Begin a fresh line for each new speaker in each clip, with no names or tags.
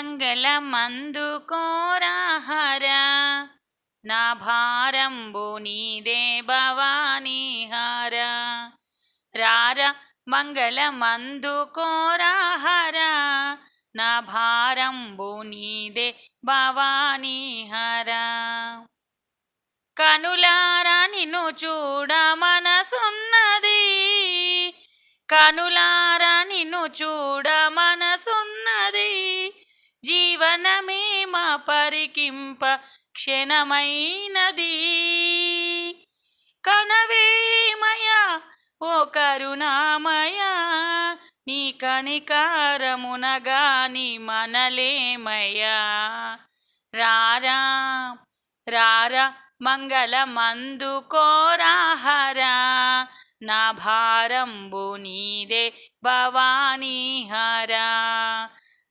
మంగళమందు కోరాహర నా భారంబు నీదే భవానీ హారా. రార మంగళమందు కోరాహర నా భారంబు నీదే భవానీహర కనులారా నిన్ను చూడ మనసున్నది. కనులారా నిన్ను చూడ మనసున్నది. జీవనమే మా పరికింప క్షణమైనది. కనవేమయ ఓ కరుణామయ నీ కనికారమునగాని మనలేమయా రారా రారా మంగళమందు కోరాహరా నా భారంబు నీదే భవానీ హరా.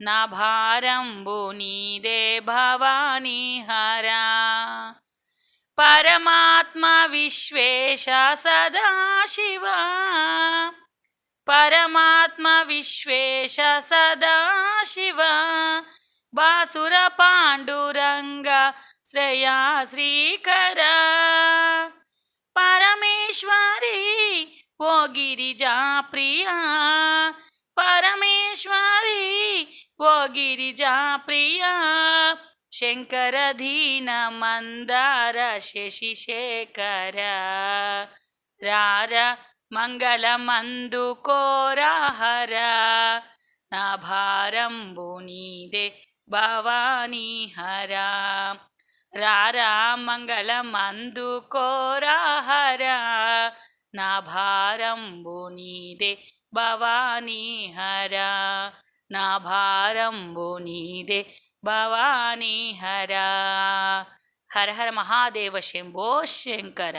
नभारम्भुनिदे भवानि विश्वेश सदा शिवा। परमात्माविश्व सदा शिवा। बासुरपाण्डुरङ्गश्रेया श्रीकर। परमेश्वरी वो गिरिजा प्रिया। पर ఓ గిరిజా ప్రియా శంకర దీన మందార శశిశేఖర. రార మంగళమందు కోరాహర. నా భారంబు నీదే భవానీ హరా రారా మంగళమందు కోరాహర. నా భారంబు నీదే భవానీ హరా నా భారంబు నీదే భవానీ హర. హర హర మహాదేవ శంభో శంకర.